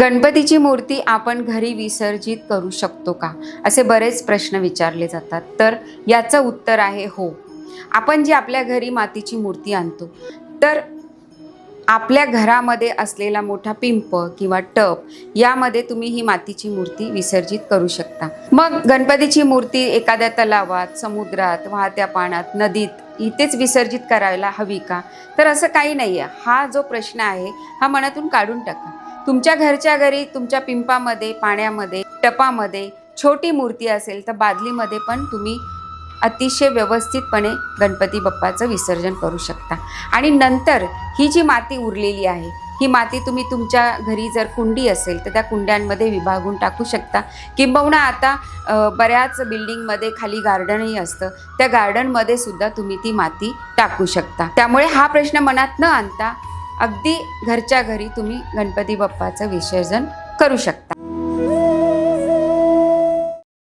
गणपतीची मूर्ती आपण घरी विसर्जित करू शकतो का? असे बरेच प्रश्न विचारले जातात. तर याचं उत्तर आहे हो. आपण जी आपल्या घरी मातीची मूर्ती आणतो तर आपल्या घरामध्ये असलेला मोठा पिंप किंवा टप यामध्ये तुम्ही ही मातीची मूर्ती विसर्जित करू शकता. मग गणपतीची मूर्ती एखाद्या तलावात समुद्रात वाहत्या पाण्यात नदीत इथेच विसर्जित करायला हवी का? तर असं काही नाही आहे हा जो प्रश्न आहे हा मनातून काढून टाका. तुमच्या घरच्या घरी तुमच्या पिंपामध्ये पाण्यामध्ये टपामध्ये छोटी मूर्ती असेल तर बादलीमध्ये पण तुम्ही अतिशय व्यवस्थितपणे गणपती बाप्पाचं विसर्जन करू शकता. आणि नंतर ही जी माती उरलेली आहे ही माती तुम्ही तुमच्या घरी जर कुंडी असेल तर त्या कुंड्यांमध्ये विभागून टाकू शकता. किंबहुना आता बऱ्याच बिल्डिंगमध्ये खाली गार्डनही असतं. त्या गार्डनमध्ये सुद्धा तुम्ही ती माती टाकू शकता. त्यामुळे हा प्रश्न मनात न आणता अगदी घरच्या घरी तुम्ही गणपती बाप्पाचं विसर्जन करू शकता.